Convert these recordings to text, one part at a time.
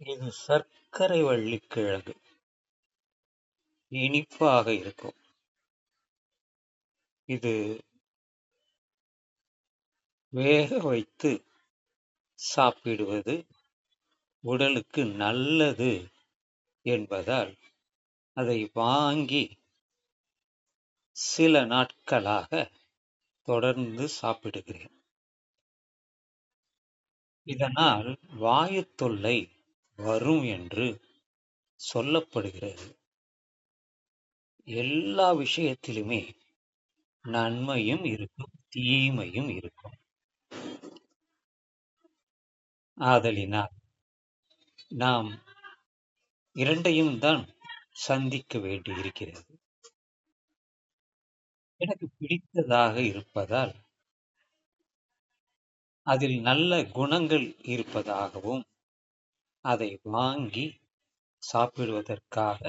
இது சர்க்கரை வள்ளிக்கிழங்கு இனிப்பாக இருக்கும். இது வேக வைத்து சாப்பிடுவது உடலுக்கு நல்லது என்பதால் அதை வாங்கி சில நாட்களாக தொடர்ந்து சாப்பிடுகிறேன். இதனால் வாயு தொல்லை வரும் என்று சொல்லப்படுகிறது. எல்லா விஷயத்திலுமே நன்மையும் இருக்கும், தீமையும் இருக்கும். ஆதலினால் நாம் இரண்டையும் தான் சந்திக்க வேண்டியிருக்கிறது. எனக்கு பிடித்ததாக இருப்பதால் அதில் நல்ல குணங்கள் இருப்பதாகவும் அதை வாங்கி சாப்பிடுவதற்காக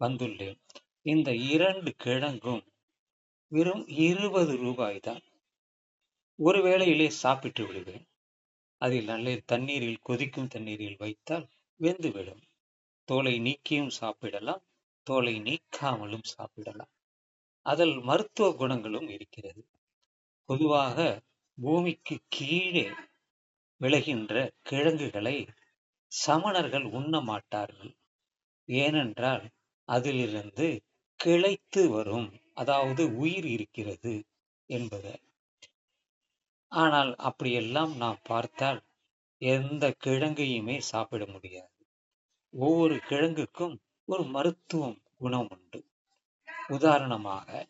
வந்துள்ளேன். இந்த இரண்டு கிழங்கும் வெறும் இருபது ரூபாய் தான். ஒரு வேளையிலே சாப்பிட்டு விடுவேன். அதில் நல்ல தண்ணீரில் கொதிக்கும் தண்ணீரில் வைத்தால் வெந்துவிடும். தோலை நீக்கியும் சாப்பிடலாம், தோலை நீக்காமலும் சாப்பிடலாம். அதில் மருத்துவ குணங்களும் இருக்கிறது. பொதுவாக பூமிக்கு கீழே விளைகின்ற கிழங்குகளை சமணர்கள் உண்ண மாட்டார்கள். ஏனென்றால் அதிலிருந்து கிளைத்து வரும் அதாவது உயிர் இருக்கிறது என்பது. ஆனால் அப்படியெல்லாம் நாம் பார்த்தால் எந்த கிழங்கையுமே சாப்பிட முடியாது. ஒவ்வொரு கிழங்குக்கும் ஒரு மருத்துவம் குணம் உண்டு. உதாரணமாக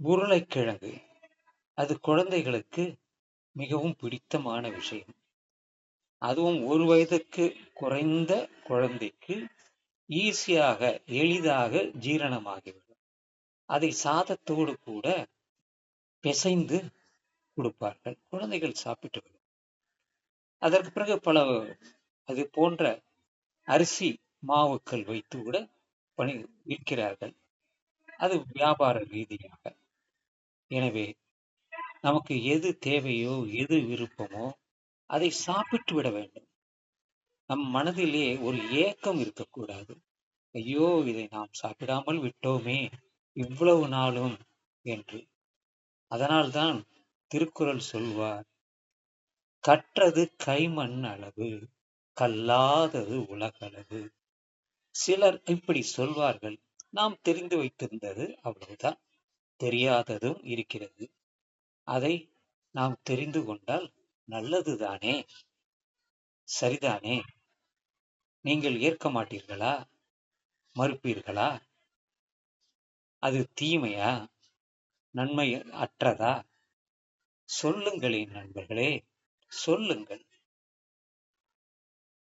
உருளைக்கிழங்கு அது குழந்தைகளுக்கு மிகவும் பிடித்தமான விஷயம். அதுவும் ஒரு வயதுக்கு குறைந்த குழந்தைக்கு ஈஸியாக எளிதாக ஜீரணமாகிவிடும். அதை சாதத்தோடு கூட பிசைந்து கொடுப்பார்கள். குழந்தைகள் சாப்பிட்டு விடும். அதற்கு பிறகு பல அது போன்ற அரிசி மாவுக்கள் வைத்து கூட பணி விற்கிறார்கள். அது வியாபார ரீதியாக. எனவே நமக்கு எது தேவையோ, எது விருப்பமோ அதை சாப்பிட்டு விட வேண்டும். நம் மனதிலே ஒரு ஏக்கம் இருக்கக்கூடாது. ஐயோ! இதை நாம் சாப்பிடாமல் விட்டோமே இவ்வளவு நாளும் என்று. அதனால்தான் திருக்குறள் சொல்வார் கற்றது கைமண் அளவு கல்லாதது உலகளவு. சிலர் இப்படி சொல்வார்கள். நாம் தெரிந்து வைத்திருந்தது அவ்வளவுதான். தெரியாததும் இருக்கிறது. அதை நாம் தெரிந்து கொண்டால் நல்லதுதானே! சரிதானே! நீங்கள் ஏற்க மாட்டீர்களா? மறுப்பீர்களா? அது தீமையா? நன்மை அற்றதா? சொல்லுங்களேன் நண்பர்களே! சொல்லுங்கள்.